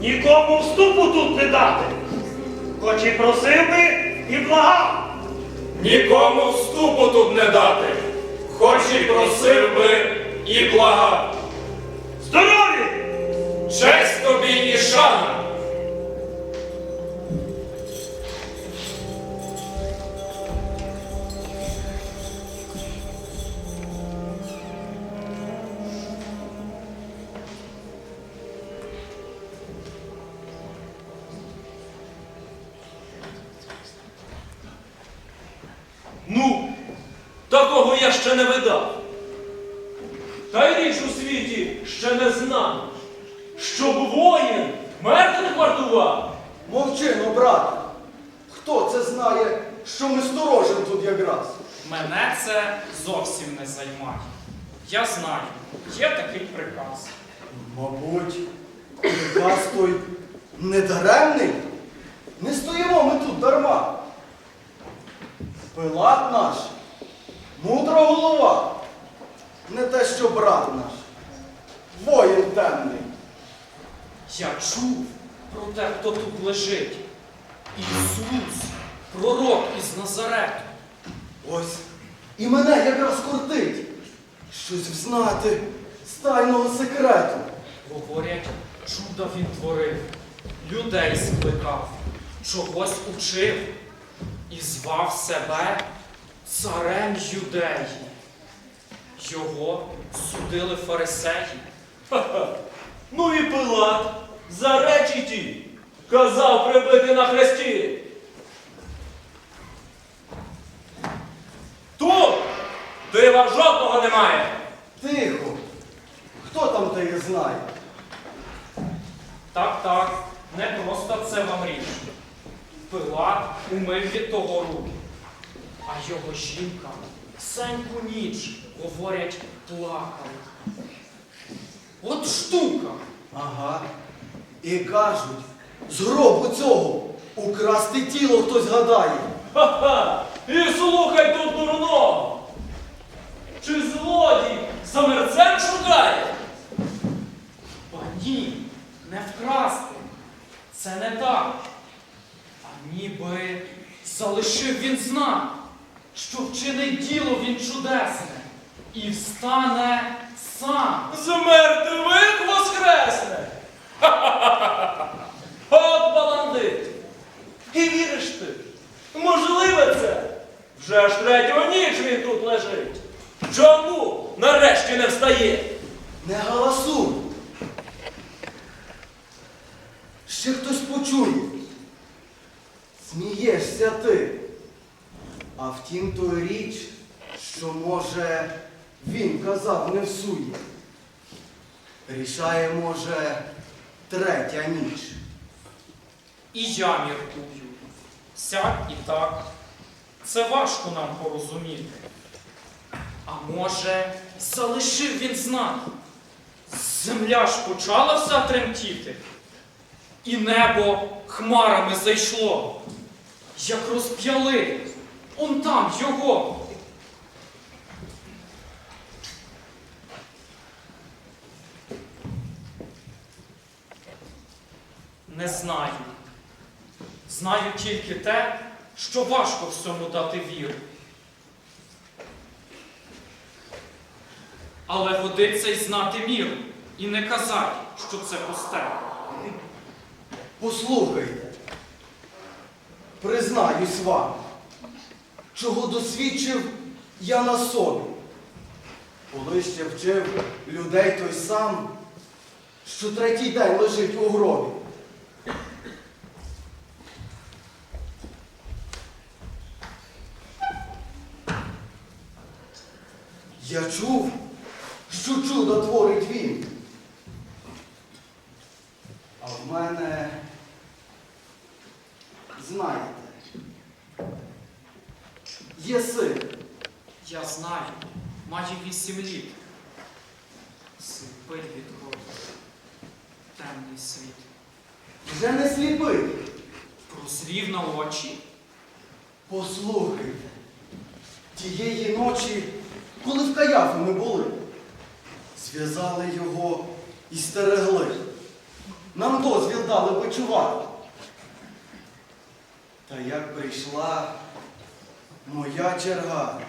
Нікому вступу тут не дати, хоч і просив би і благав. Нікому вступу тут не дати, хоч і просив би і благав. Здорові! Честь тобі і шана. Світі ще не знав, щоб воїн мертвих вартував. Мовчи, ну, брате. Хто це знає, що ми сторожим тут якраз? Мене це зовсім не займає. Я знаю, є такий приказ. Мабуть, приказ той недаремний. Не стоїмо ми тут дарма. Пилат наш, мудра голова, не те, що брат наш, воїн темний. Я чув про те, хто тут лежить. Ісус, пророк із Назарету. Ось і мене якраз кортить щось взнати з тайного секрету. Говорять, чуда він творив, людей скликав, чогось учив і звав себе царем юдеї. Його судили фарисеї. Ха-ха. Ну і Пилат, за речі ті, казав прибити на хресті. Тут дива жодного немає. Тихо. Хто там те знає? Так, так, не просто це вам річ. Пилат умив від того руки, а його жінка сеньку ніч, говорять, плакала. От штука. Ага. І кажуть, з гробу цього украсти тіло хтось гадає. Ха-ха! І слухай тут дурного! Чи злодій за мерцем шукає? Ба ні, не вкрасти. Це не так. А ніби залишив він знак, що вчинить діло він чудесне і встане сам. З мертвих воскресне! От баландит! І віриш ти? Можливе це? Вже ж третю ніч він тут лежить. Чому нарешті не встає? Не галасуй. Ще хтось почує. Смієшся ти. А втім, то річ, що, може, він казав не всує. Рішає, може, третя ніч. І я міркую. Сяк і так. Це важко нам порозуміти. А може, залишив він знак? Земля ж почала вся тремтіти, і небо хмарами зайшло, як розп'яли. Он там його. Не знаю. Знаю тільки те, що важко всьому дати віру. Але годиться й знати міру і не казати, що це пусте. Послухайте, признаюсь вам, чого досвідчив я на собі. Коли ще вчив людей той сам, що третій день лежить у гробі. Я чув, що чудо творить він. А в мене, знаєте, є син. Я знаю, маю вісім літ. Син сліпий від роду. Темний світ. Вже не сліпий. Прозрів на очі. Послухайте, тієї ночі, коли в Каяфу ми були, зв'язали його і стерегли. Нам дозвіл дали почувати. Та як прийшла моя черга,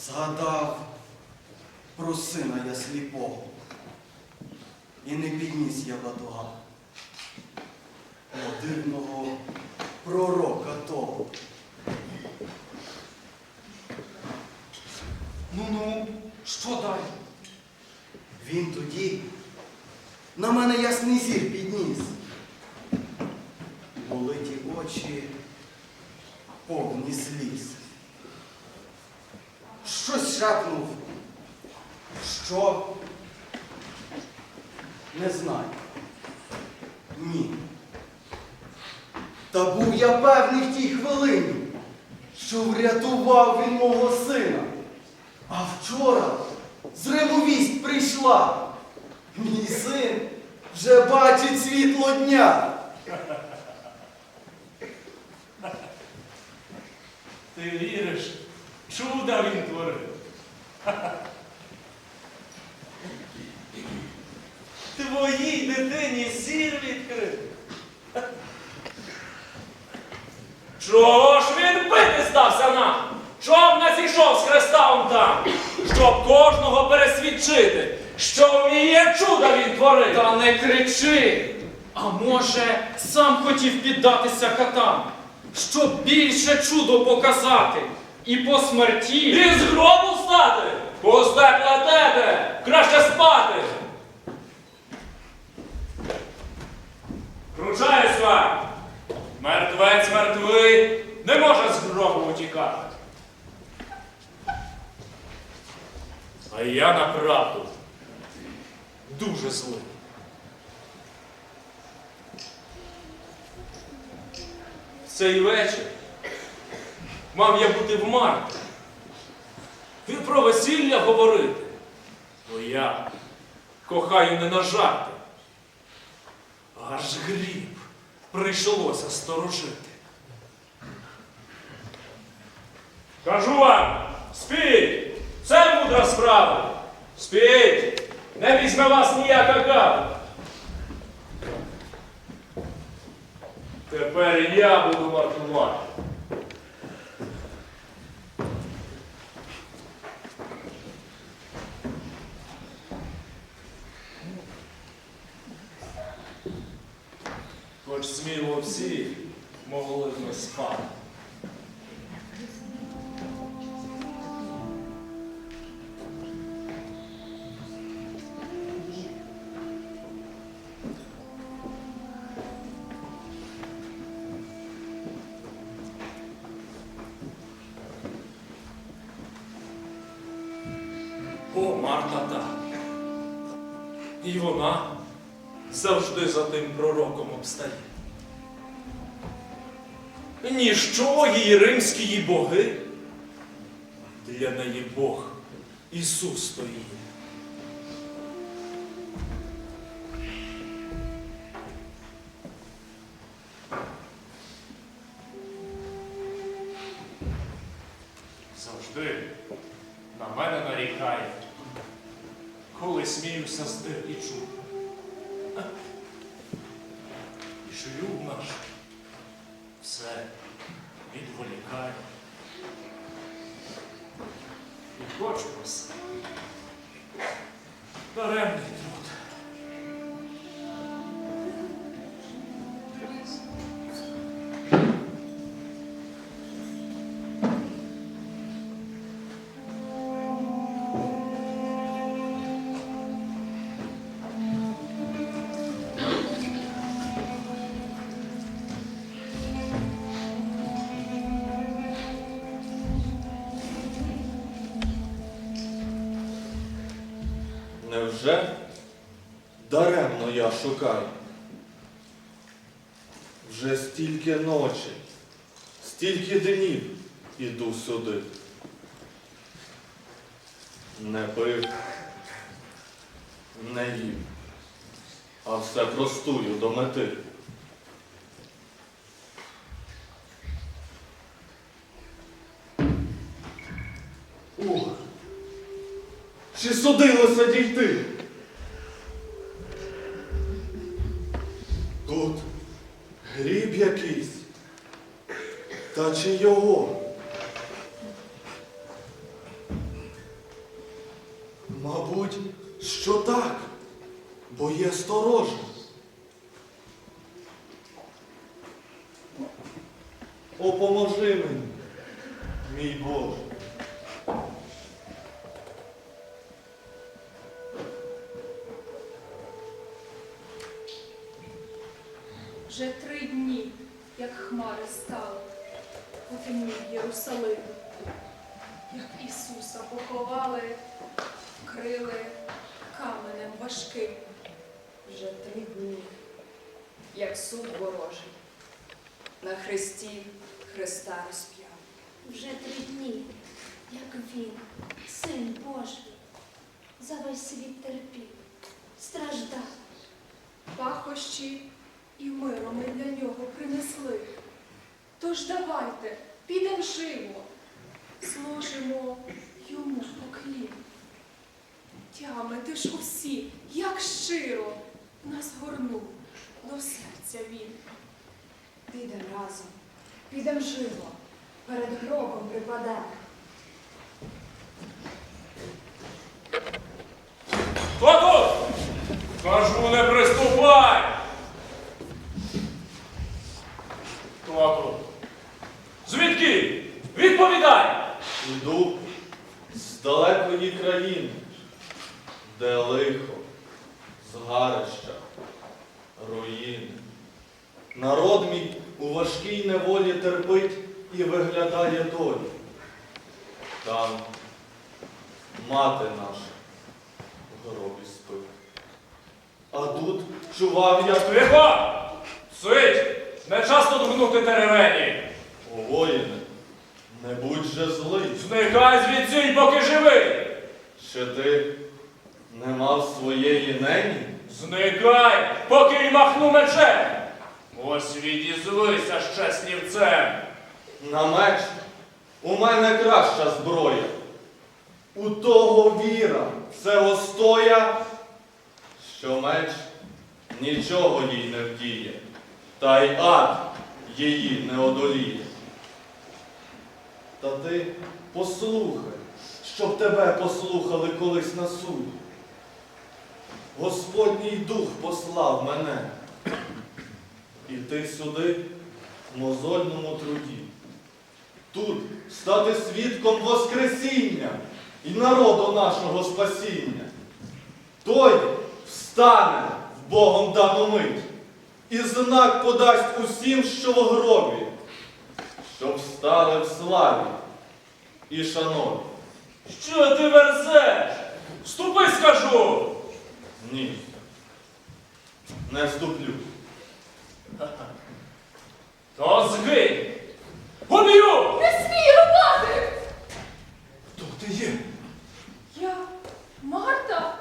згадав про сина я сліпого. І не підніс я батуга. Дивного пророка того. Ну-ну, що далі? Він тоді на мене ясний зір підніс. Були ті очі повні сліз. Щось шепнув. Що? Не знаю. Ні. Та був я певний в тій хвилині, що врятував він мого сина. А вчора з Риму вість прийшла. Мій син вже бачить світло дня. Ти віриш? Чуда він творив. Твоїй дитині зір відкрив. Чого ж він бити стався нам? Чом не зійшов з хреста он там? Щоб кожного пересвідчити, що вміє чуда він творити. Та не кричи! А може, сам хотів піддатися катам, щоб більше чудо показати. І по смерті. І з гробу встати! Пусте платете! Краще спати! Кручаюсь вам! Мертвець мертвий не може з гробу утікати. А я направду дуже злий. Цей вечір мав я бути в Марті і про весілля говорити. Бо я кохаю не на жарти. Аж гріб прийшлося сторожити. Кажу вам, спіть! Це мудра справа. Спіть! Не візьме вас ніяка кава. Тепер я буду вартувати. Хоч сміло всі могли б спати. Так. І вона завжди за тим пророком обстає. Ніщо її римські боги, для неї Бог Ісус стоїть. Завжди на мене нарікає, коли сміюся з див і чув. І наш Невже даремно я шукаю? Вже стільки ночі, стільки днів іду сюди. Не пив, не їм, а все простую до мети. Чи судилося дійти? Тут гріб якийсь, та чи його? Мабуть, що так, бо є сторожа. О, поможи мені, мій Боже. Хмари стали, потемнів Єрусалим, як Ісуса поховали, вкрили каменем важким. Вже три дні, як суд ворожий, на хресті Христа розп'яв. Вже три дні, як він, син Божий, за весь світ терпів, страждав. Пахощі і миру ми для нього принесли. Тож давайте, підем живо, зложимо йому поклін. Тями ти ж усі, як щиро, нас горнув до серця він. Підем разом, підем живо, перед гробом припадемо. Хто тут? Кажу, не приступай! Хто? Звідки? Відповідай! Іду з далекої країни, де лихо, згарища, руїни. Народ мій у важкій неволі терпить і виглядає долі. Там мати наша в гробі спить. А тут чував я Тихо! Сидь! Не час тут гнути теревені! о воїне, не будь же злий. Зникай звідси, поки живий! Чи ти не мав своєї нені? Зникай, поки й махну мечем! Ось відізвися ще снівцем! На меч у мене краща зброя. У того віра це остоя, що меч нічого їй не вдіє, та й ад її не одоліє. Та ти послухай, щоб тебе послухали колись на суді. Господній дух послав мене іти сюди в мозольному труді. Тут стати свідком Воскресіння і народу нашого спасіння. Той встане в Богом дану мить і знак подасть усім, що в гробі, щоб встали в славі і шанові. Що ти верзеш? Ступи, скажу! Ні. Не вступлю. То згинь! Уб'ю! Не смій рубати! Хто ти є? Я Марта,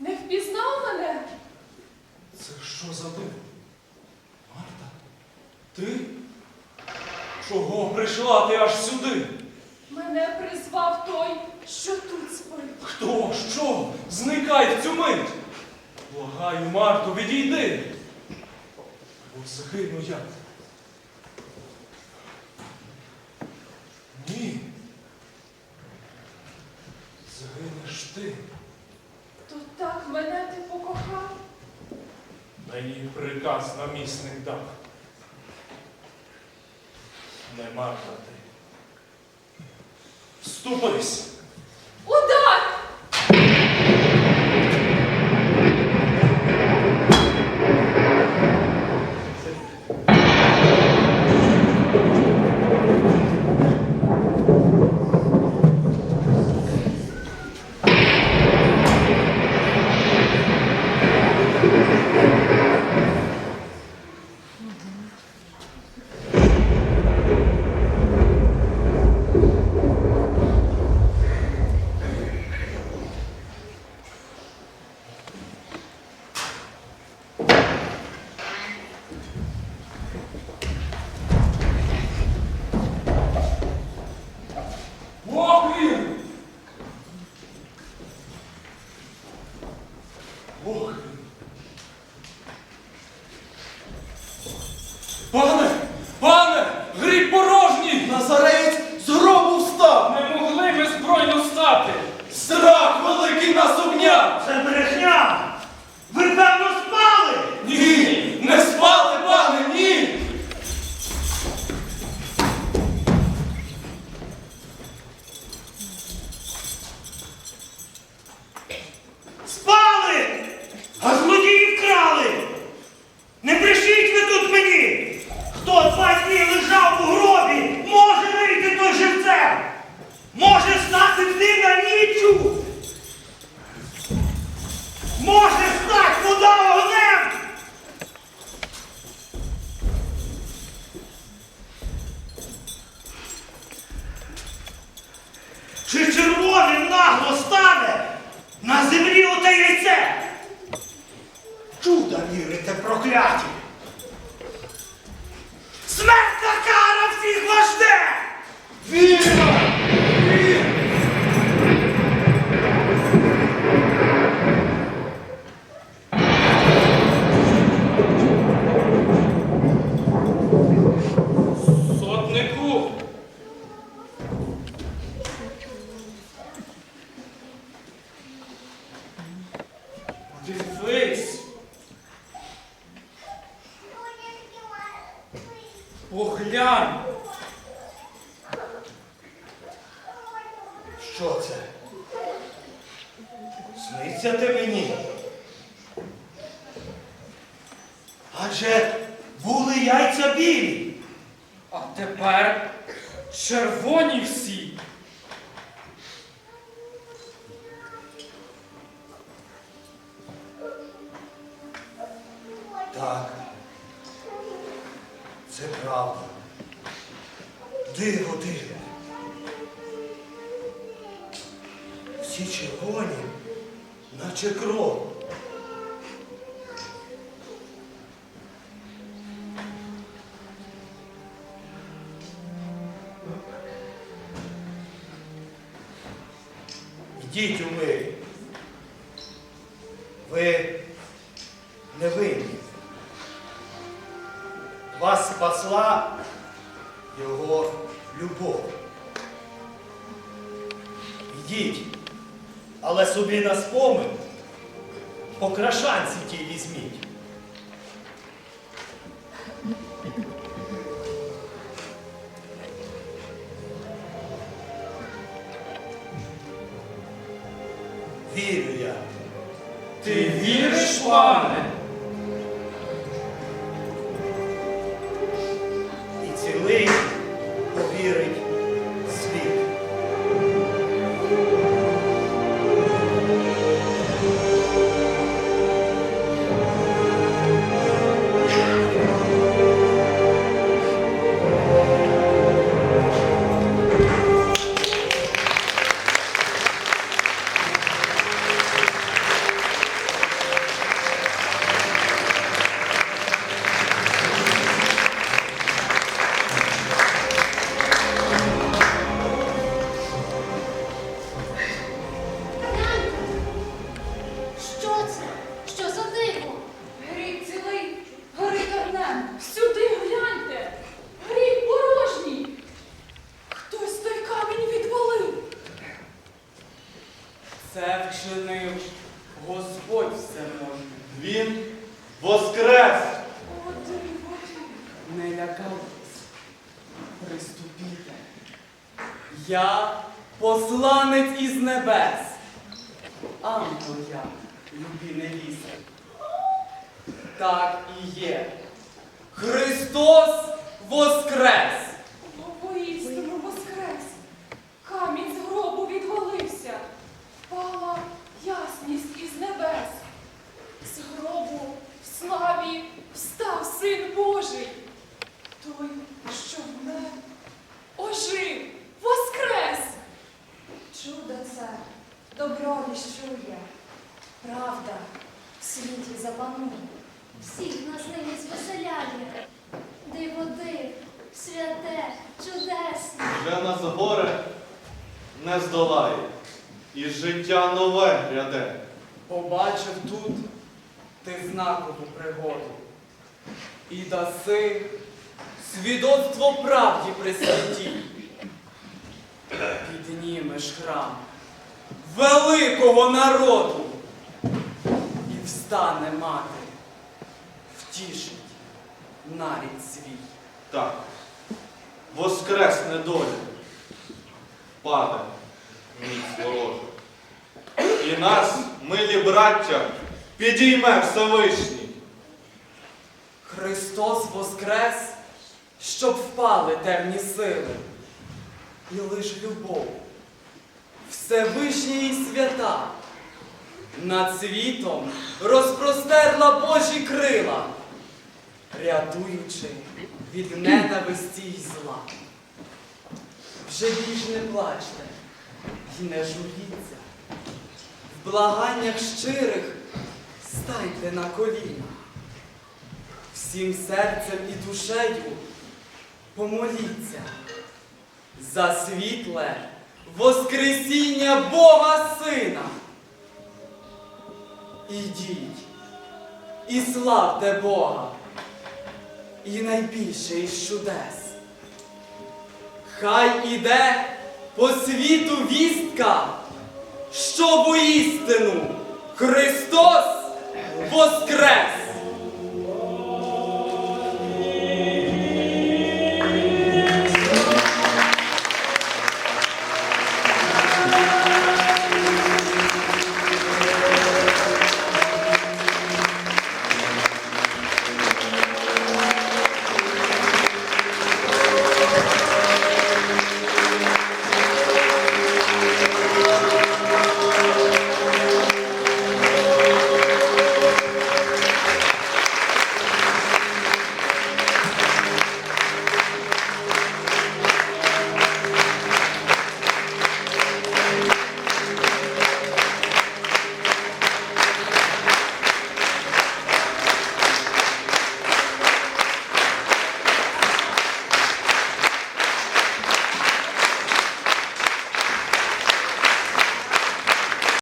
не впізнав мене? Це що за диво? Ти? Чого прийшла ти аж сюди? Мене призвав той, що тут спить. Хто? Що? Зникай в цю мить! Благаю, Марто, відійди! Бо згину я. Ні. Згинеш ти. То так мене ти покохав? Мені приказ намісник дав. Не марнати. Вступись! Прокляті! Смертна кара всіх вас жде! Віра! Що це? Сниться ти мені? Адже були яйця білі. А тепер червоні всі. Йдіть у. Ви не винні. Вас спасла його любов. Йдіть, але собі на спомин по крашанці тій візьміть. Spirit. Даси свідоцтво правді при святі. Піднімеш храм великого народу і встане мати, втішить нарід свій. Так, воскресне доля, паде міць ворожа. І нас, милі браття, підійме Всевишній. Христос воскрес, щоб впали темні сили, і лиш любов, Всевишня і свята, над світом розпростерла Божі крила, рятуючи від ненависті й зла. Вже більш не плачте і не журіться, в благаннях щирих станьте на коліна. Всім серцем і душею помоліться за світле Воскресіння Бога Сина. Ідіть і славте Бога, і найбільше із чудес. Хай іде по світу вістка, що воістину Христос воскрес!